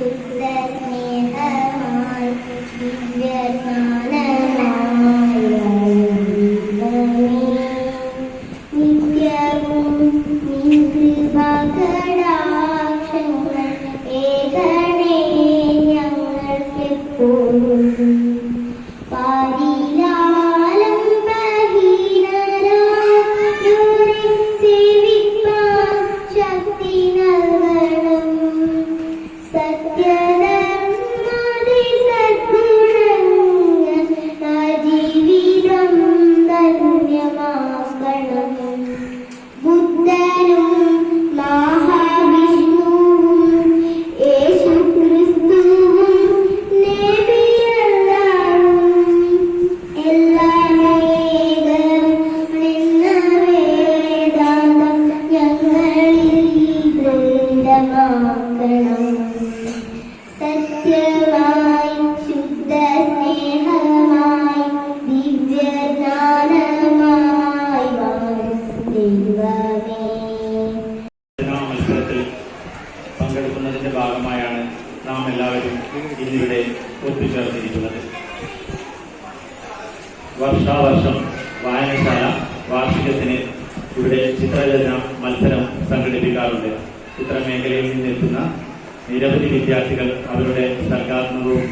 Thank you. ഇന്നിവിടെ ഒത്തുചേർന്നിരിക്കുന്നത്. വർഷാവർഷം വായനശാല വാർഷികത്തിന് ഇവിടെ ചിത്രരചന മത്സരം സംഘടിപ്പിക്കാറുണ്ട്. ചിത്രമേഖലയിൽ നിന്നെത്തുന്ന നിരവധി വിദ്യാർത്ഥികൾ അവരുടെ സർഗാത്മകവും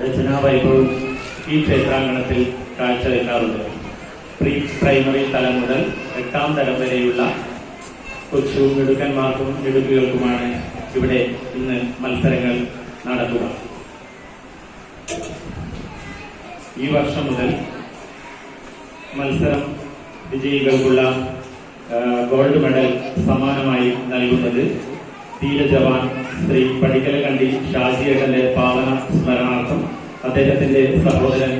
രചനാ വൈഭവവും ഈ ക്ഷേത്രാങ്കണത്തിൽ കാഴ്ചവെക്കാറുണ്ട്. പ്രീ പ്രൈമറി തലം മുതൽ എട്ടാം തലം വരെയുള്ള കൊച്ചു മിടുക്കന്മാർക്കും മിടുക്കുകൾക്കുമാണ് ഇവിടെ ഇന്ന് മത്സരങ്ങൾ നടക്കുക ഈ വർഷം മുതൽ മത്സരം വിജയികൾക്കുള്ള ഗോൾഡ് മെഡൽ സമ്മാനമായി നൽകുന്നത് ധീരജവാൻ ശ്രീ പടിക്കലകണ്ടി ഷാജിയേട്ടന്റെ പാവന സ്മരണാർത്ഥം. അദ്ദേഹത്തിന്റെ സഹോദരൻ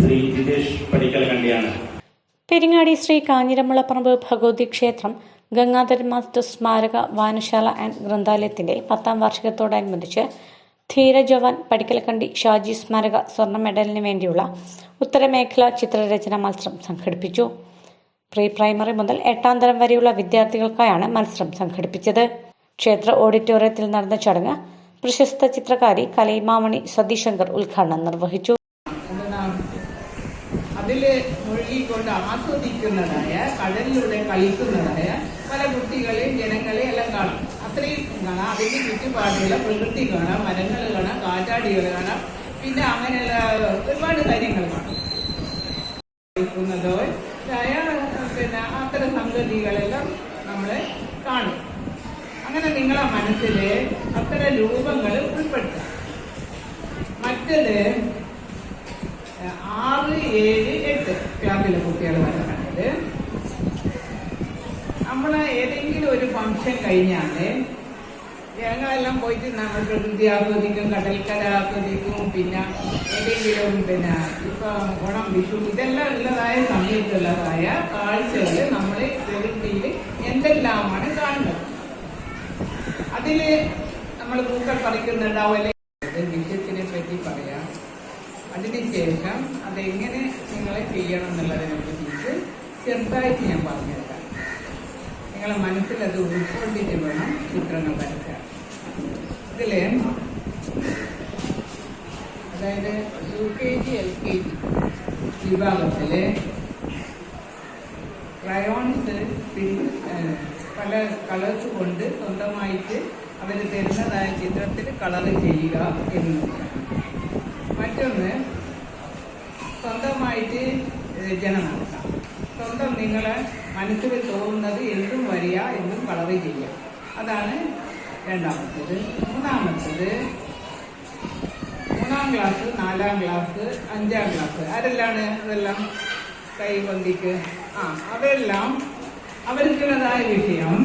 ശ്രീ ജിതേഷ് പടിക്കലകണ്ടിയാണ് പെരിങ്ങാടി ശ്രീ കാഞ്ഞിരമുളപ്പറമ്പ് ഭഗവതി ക്ഷേത്രം ഗംഗാധര മാസ്റ്റർ സ്മാരക വായനശാല ആൻഡ് ഗ്രന്ഥാലയത്തിന്റെ പത്താം വാർഷികത്തോടനുബന്ധിച്ച് ധീര ജവാൻ പടിക്കലക്കണ്ടി ഷാജി സ്മാരക സ്വർണ മെഡലിന് വേണ്ടിയുള്ള ഉത്തരമേഖല ചിത്രരചന മത്സരം സംഘടിപ്പിച്ചു. പ്രീ പ്രൈമറി മുതൽ എട്ടാം തരം വരെയുള്ള വിദ്യാർത്ഥികൾക്കായാണ് മത്സരം സംഘടിപ്പിച്ചത്. ക്ഷേത്ര ഓഡിറ്റോറിയത്തിൽ നടന്ന ചടങ്ങ് പ്രശസ്ത ചിത്രകാരി കലൈമാമണി സതീശങ്കർ ഉദ്ഘാടനം നിർവഹിച്ചു. ആസ്വദിക്കുന്നതായ കടലിലൂടെ കളിക്കുന്നതായ പല കുട്ടികളെയും ജനങ്ങളെയും എല്ലാം കാണാം. അത്രയും കാണാം. അതിന്റെ ചുറ്റുപാടുള്ള പ്രകൃതി കാണാം മരങ്ങൾ കാണാം കാറ്റാടികൾ കാണാം. പിന്നെ അങ്ങനെയുള്ള ഒരുപാട് കാര്യങ്ങൾ കാണാം. പിന്നെ അത്തരം സംഗതികളെല്ലാം നമ്മൾ കാണും. അങ്ങനെ നിങ്ങളെ മനസ്സിൽ അത്തരം രൂപങ്ങൾ ഉൾപ്പെടുത്തുക. മറ്റത് ആറ് ഏഴ് എട്ട് ക്ലാസ്സിലെ കുട്ടികൾ വരാനായത് നമ്മൾ ഏതെങ്കിലും ഒരു ഫംഗ്ഷൻ കഴിഞ്ഞാൽ ഞങ്ങളെല്ലാം പോയിട്ട് നമ്മൾ പ്രകൃതി ആസ്വദിക്കും കടൽക്കര ആസ്വദിക്കും പിന്നെ ഏതെങ്കിലും പിന്നെ ഇപ്പൊ ഓണം വിഷു ഇതെല്ലാം ഉള്ളതായ സമയത്തുള്ളതായ കാഴ്ചകൾ നമ്മൾ പ്രകൃതിയിൽ എന്തെല്ലാമാണ് കാണുന്നത്. അതിൽ നമ്മൾ പൂക്കൾ പറിക്കുന്നുണ്ടാവല്ലേ വിഷയത്തിനെ പറ്റി പറയാം. അതിനുശേഷം അതെങ്ങനെ നിങ്ങൾ ചെയ്യണം എന്നുള്ളതിനെ പറ്റിയിട്ട് ചെറുതായിട്ട് ഞാൻ പറഞ്ഞുതരാം. നിങ്ങളെ മനസ്സിൽ അത് ഉൾക്കൊണ്ടിട്ട് വേണം ചിത്രങ്ങൾ വരയ്ക്കാൻ. ഇതിൽ അതായത് U K G L K G വിഭാഗത്തിൽ ക്രയോൺസ് പല കളേഴ്സ് കൊണ്ട് സ്വന്തമായിട്ട് അവർ തരുന്നതായ ചിത്രത്തിൽ കളർ ചെയ്യുക എന്ന് മറ്റൊന്ന് സ്വന്തമായിട്ട് രചന നടത്താം സ്വന്തം നിങ്ങളെ മനസ്സിൽ തോന്നുന്നത് എന്തും വരിക എന്തും വളരെ ചെയ്യുക. അതാണ് രണ്ടാമത്തേത്. മൂന്നാമത്തേത് മൂന്നാം ക്ലാസ് നാലാം ക്ലാസ് അഞ്ചാം ക്ലാസ് ആരെല്ലാണ് അതെല്ലാം കൈവന്തിക്ക് ആ അതെല്ലാം അവർക്കുള്ളതായ വിഷയം.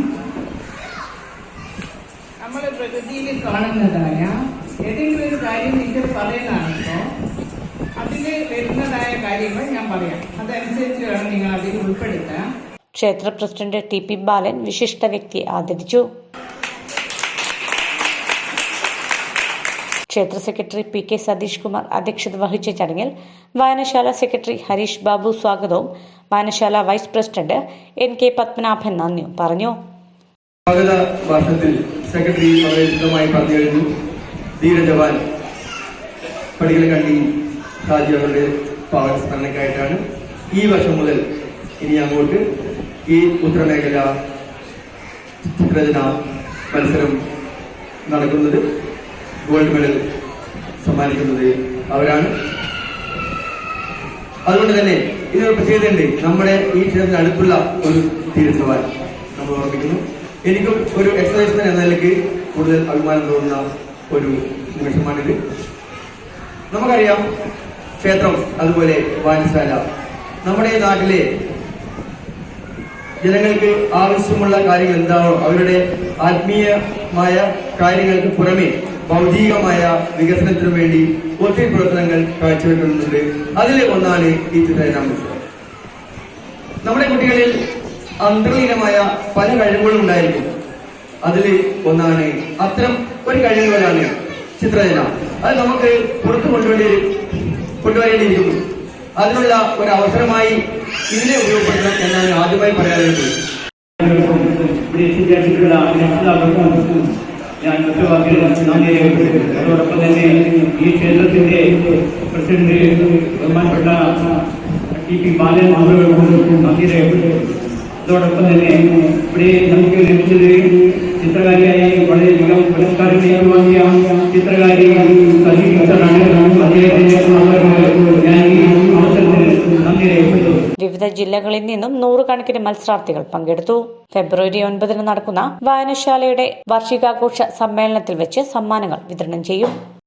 നമ്മൾ പ്രകൃതിയിൽ കാണുന്നതായ ഏതെങ്കിലും ഒരു കാര്യം നിങ്ങൾ പറയുന്നതാണിപ്പോ വരുന്നതായ കാര്യങ്ങൾ ഞാൻ പറയാം. അതനുസരിച്ച് വേണം നിങ്ങൾ അതിൽ ഉൾപ്പെടുത്താൻ. ക്ഷേത്ര പ്രസിഡന്റ് ടി പി ബാലൻ വിശിഷ്ട വ്യക്തി ആദരിച്ചു. ക്ഷേത്ര secretary P K Satheesh Kumar അധ്യക്ഷത വഹിച്ച ചടങ്ങിൽ വായനശാല സെക്രട്ടറി ഹരീഷ് ബാബു സ്വാഗതവും വായനശാല vice president N K Padmanabhan നന്ദിയും പറഞ്ഞു. സ്വാഗത വർഷത്തിൽ സെക്രട്ടറി വളരെ വിശദമായി പറഞ്ഞു കഴിഞ്ഞു. ധീര ജവാൻ പടികൾ കണ്ടി ഷാജി അവരുടെ പാവന സ്മരണയ്ക്കായിട്ടാണ് ഈ വർഷം മുതൽ ഇനി അങ്ങോട്ട് ഈ ഉത്തരമേഖല ചിത്രരചന മത്സരം നടക്കുന്നത് ഗോൾഡ് മെഡൽ സമ്മാനിക്കുന്നത് അവരാണ്. അതുകൊണ്ട് തന്നെ ഇത് പ്രത്യേകതയുണ്ട്. നമ്മുടെ ഈ ക്ഷേത്രത്തിന് അടുത്തുള്ള ഒരു തീരച്ചവാൻ നമ്മൾ ഓർമ്മിക്കുന്നു. എനിക്കും ഒരു എക്സസൈസ്മാൻ എന്ന നിലയ്ക്ക് കൂടുതൽ അഭിമാനം തോന്നുന്ന ഒരു നിമിഷമാണിത്. നമുക്കറിയാം ക്ഷേത്രം അതുപോലെ വായനശാല. നമ്മുടെ നാട്ടിലെ ജനങ്ങൾക്ക് ആവശ്യമുള്ള കാര്യങ്ങൾ എന്താണോ അവരുടെ ആത്മീയമായ കാര്യങ്ങൾക്ക് പുറമെ ഭൗതികമായ വികസനത്തിനു വേണ്ടി ഒത്തിരി പ്രവർത്തനങ്ങൾ കാഴ്ചവെക്കുന്നുണ്ട്. അതിൽ ഒന്നാണ് ഈ ചിത്രരചനാ നമ്മുടെ കുട്ടികളിൽ അന്തർലീനമായ പല കഴിവുകളും ഉണ്ടായിരിക്കും. അതിൽ ഒന്നാണ് അത്തരം ഒരു കഴിവുകളാണ് ചിത്രരചന. അത് നമുക്ക് പുറത്തു കൊണ്ടുവേണ്ടി കൊണ്ടുവരേണ്ടിയിരിക്കുന്നു. അതിനുള്ള ഒരു അവസരമായി ഇതിനെ ഉപയോഗപ്പെടുത്തണം എന്നാണ് ഞാൻ ആദ്യമായി പറയാറുള്ളത് ഞാൻ മറ്റു വാക്കിൽ നന്ദി രേഖപ്പെടുത്തി അതോടൊപ്പം തന്നെ ഈ ക്ഷേത്രത്തിന്റെ പ്രസിഡന്റ് ബഹുമാനപ്പെട്ട ടി പി ബാലൻ അവരോടും നന്ദി രേഖപ്പെടുത്തി അതോടൊപ്പം തന്നെ ഇവിടെ നമുക്ക് ലഭിച്ചത് ചിത്രകാരിയായി വളരെയധികം പുരസ്കാരം ഏറ്റുവാങ്ങിയ ചിത്രകാരി വിവിധ ജില്ലകളിൽ നിന്നും നൂറുകണക്കിന് മത്സരാർത്ഥികൾ പങ്കെടുത്തു. ഫെബ്രുവരി ഒൻപതിന് നടക്കുന്ന വായനശാലയുടെ വാർഷികാഘോഷ സമ്മേളനത്തിൽ വെച്ച് സമ്മാനങ്ങൾ വിതരണം ചെയ്യും.